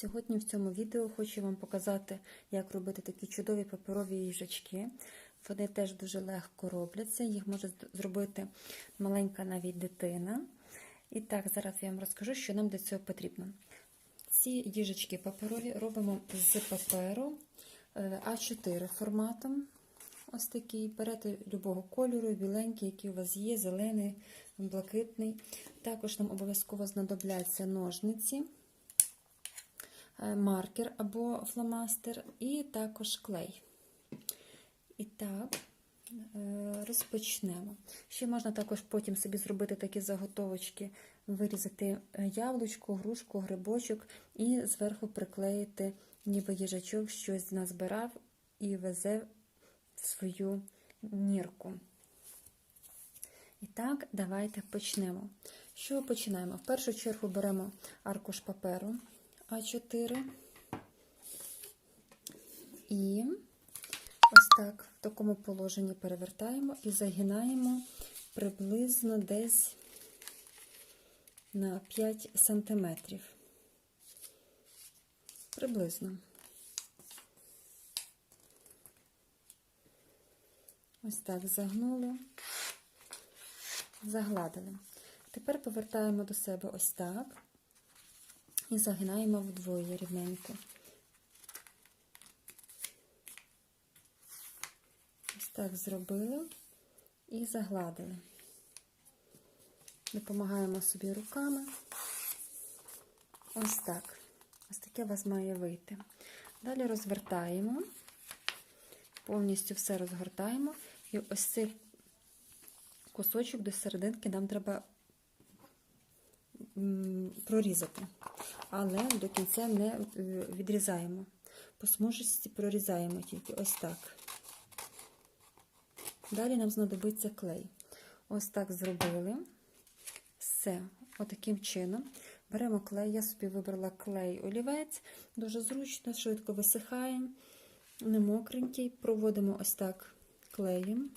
Сьогодні в цьому відео хочу вам показати, як робити такі чудові паперові їжачки. Вони теж дуже легко робляться, їх може зробити маленька навіть дитина. І так, зараз я вам розкажу, що нам для цього потрібно. Ці їжачки паперові робимо з паперу е, А4 форматом. Ось такий. Берете любого кольору, біленький, який у вас є, зелений, блакитний. Також нам обов'язково знадобляться ножниці, маркер або фломастер, і також клей. І так, е, розпочнемо. Ще можна також потім собі зробити такі заготовочки, вирізати яблучко, грушку, грибочок і зверху приклеїти, ніби їжачок щось назбирав і везе в свою нірку. І так, давайте почнемо. Що починаємо? В першу чергу беремо аркуш паперу А4 і ось так в такому положенні перевертаємо і загинаємо приблизно десь на 5 сантиметрів. Приблизно. Ось так загнули, загладили. Тепер повертаємо до себе ось так і загинаємо вдвоє рівненько. Ось так зробили і загладили. Допомагаємо собі руками. Ось так. Ось таке у вас має вийти. Далі розвертаємо, повністю все розгортаємо. І ось цей кусочок до серединки нам треба прорізати. Але до кінця не відрізаємо. По смужості прорізаємо тільки ось так. Далі нам знадобиться клей. Ось так зробили. Все, отаким чином. Беремо клей, я собі вибрала клей олівець, дуже зручно, швидко висихає, не мокренький. Проводимо ось так клеєм.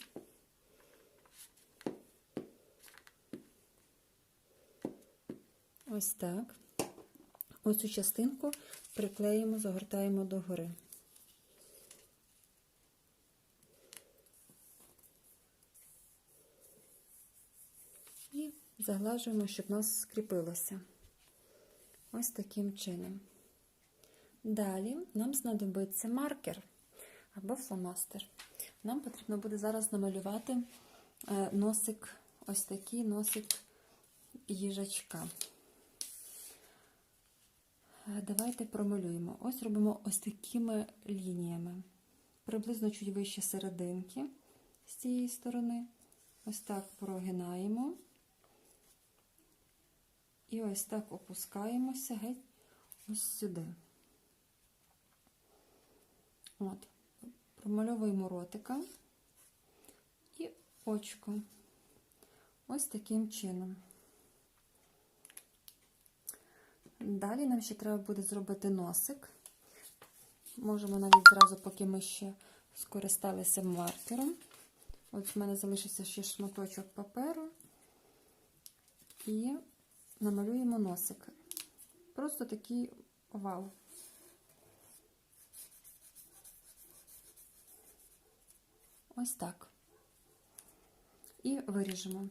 Ось так. Ось цю частинку приклеїмо, загортаємо догори. І заглажуємо, щоб у нас скріпилося. Ось таким чином. Далі нам знадобиться маркер або фломастер. Нам потрібно буде зараз намалювати е, носик, ось такий носик їжачка. Е, давайте промалюємо. Ось робимо ось такими лініями. Приблизно чуть вище серединки з цієї сторони. Ось так прогинаємо. І ось так опускаємося геть ось сюди. От. Промальовуємо ротика і очко. Ось таким чином. Далі нам ще треба буде зробити носик. Можемо навіть зразу, поки ми ще скористалися маркером. От в мене залишився ще шматочок паперу. І намалюємо носик. Просто такий овал. Ось так. І виріжемо.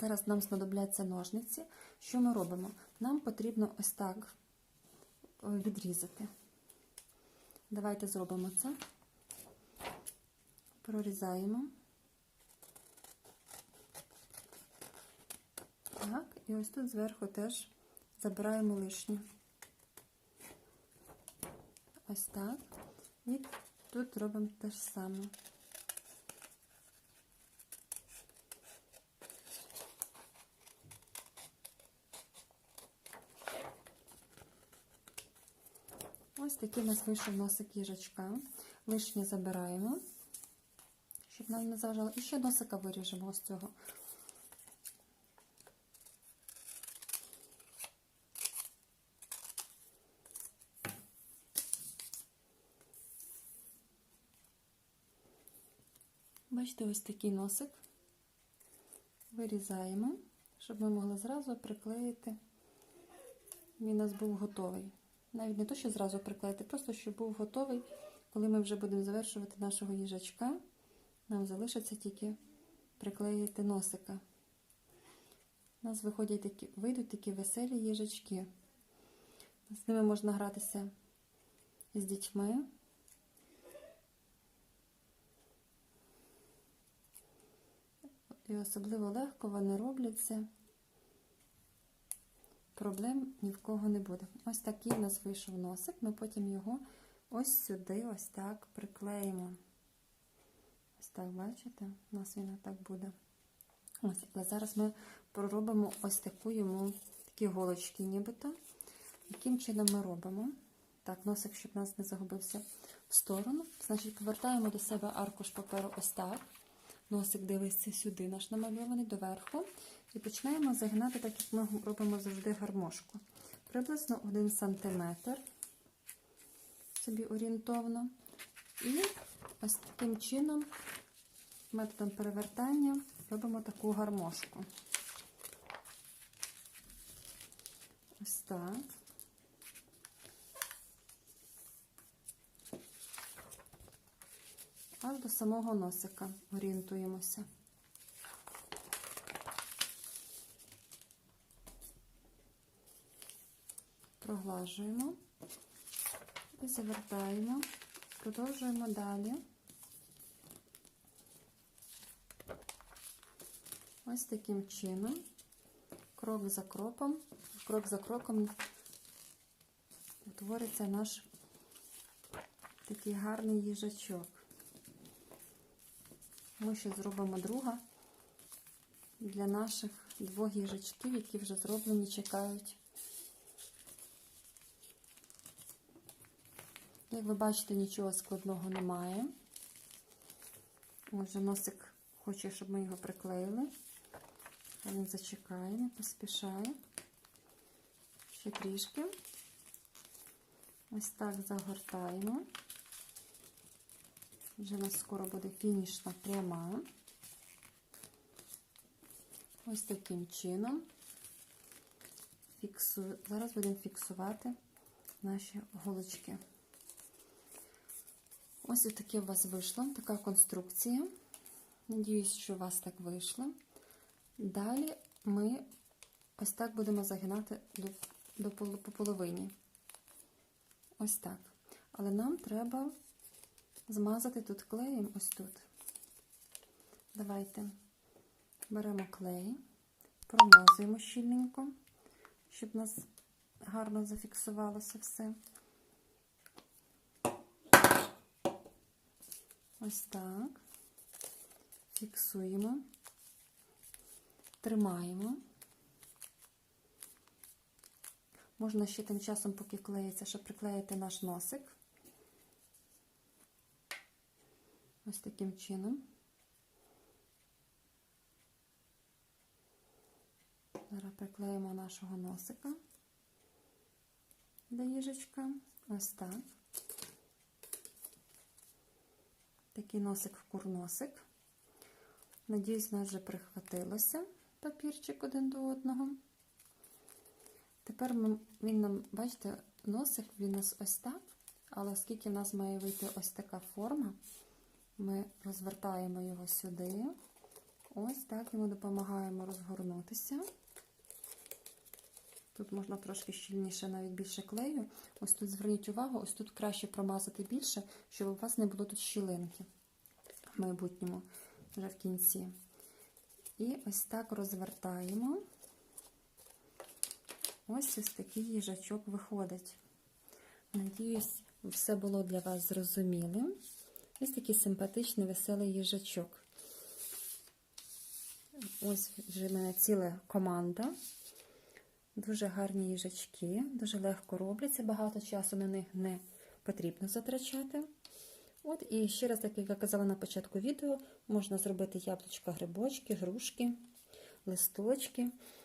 Зараз нам знадобляться ножниці. Що ми робимо? Нам потрібно ось так відрізати. Давайте зробимо це. Прорізаємо. Так, і ось тут зверху теж забираємо лишнє. Ось так. І тут робимо те ж саме. Ось такий у нас вийшов носик їжачка. Лишнє забираємо, щоб нам не заважало. І ще носика виріжемо ось цього. Бачите, ось такий носик. Вирізаємо, щоб ми могли зразу приклеїти. Він у нас був готовий. Навіть не то, що зразу приклеїти, просто щоб був готовий, коли ми вже будемо завершувати нашого їжачка. Нам залишиться тільки приклеїти носика. У нас виходять такі, вийдуть такі веселі їжачки. З ними можна гратися з дітьми. І особливо легко вони робляться. Проблем ні в кого не буде. Ось такий у нас вийшов носик. Ми потім його ось сюди, ось так приклеїмо. Ось так, бачите? У нас він так буде. Ось, але зараз ми проробимо ось таку йому такі голочки, нібито. Яким чином ми робимо? Так, носик, щоб нас не загубився в сторону. Значить, повертаємо до себе аркуш паперу ось так. Носик дивиться сюди, наш намальований доверху. І починаємо загинати, так як ми робимо завжди гармошку. Приблизно 1 см собі орієнтовно. І ось таким чином, методом перевертання, робимо таку гармошку. Ось так. Аж до самого носика орієнтуємося. Проглажуємо і завертаємо, продовжуємо далі. Ось таким чином, крок за кроком, крок за кроком утвориться наш такий гарний їжачок. Ми ще зробимо друга для наших двох їжачків, які вже зроблені, чекають. Як ви бачите, нічого складного немає. Отже, носик хоче, щоб ми його приклеїли. Він зачекає, не поспішає. Ще трішки. Ось так загортаємо. Вже у нас скоро буде фінішна пряма. Ось таким чином. Фіксую. Зараз будемо фіксувати наші голочки. Ось таке у вас вийшло, така конструкція. Надіюсь, що у вас так вийшло. Далі ми ось так будемо загинати до, до по половині. Ось так. Але нам треба змазати тут клеєм ось тут. Давайте беремо клей, промазуємо щільненько, щоб у нас гарно зафіксувалося все. Ось так. Фіксуємо, тримаємо. Можна ще тим часом, поки клеїться, щоб приклеїти наш носик. Ось таким чином. Зараз приклеїмо нашого носика до їжечка. Ось так. Такий носик в курносик. Надіюсь, нас вже прихватилося папірчик один до одного. Тепер ми, він нам, бачите, носик він у нас ось так, але оскільки в нас має вийти ось така форма, ми розвертаємо його сюди. Ось так йому допомагаємо розгорнутися. Тут можна трошки щільніше, навіть більше клею. Ось тут зверніть увагу, ось тут краще промазати більше, щоб у вас не було тут щілинки в майбутньому, вже в кінці. І ось так розвертаємо. Ось ось такий їжачок виходить. Надіюсь, все було для вас зрозумілим. Ось такий симпатичний, веселий їжачок. Ось вже в мене ціла команда. Дуже гарні їжачки, дуже легко робляться, багато часу на них не потрібно затрачати. От І ще раз, як я казала на початку відео, можна зробити яблучка, грибочки, грушки, листочки.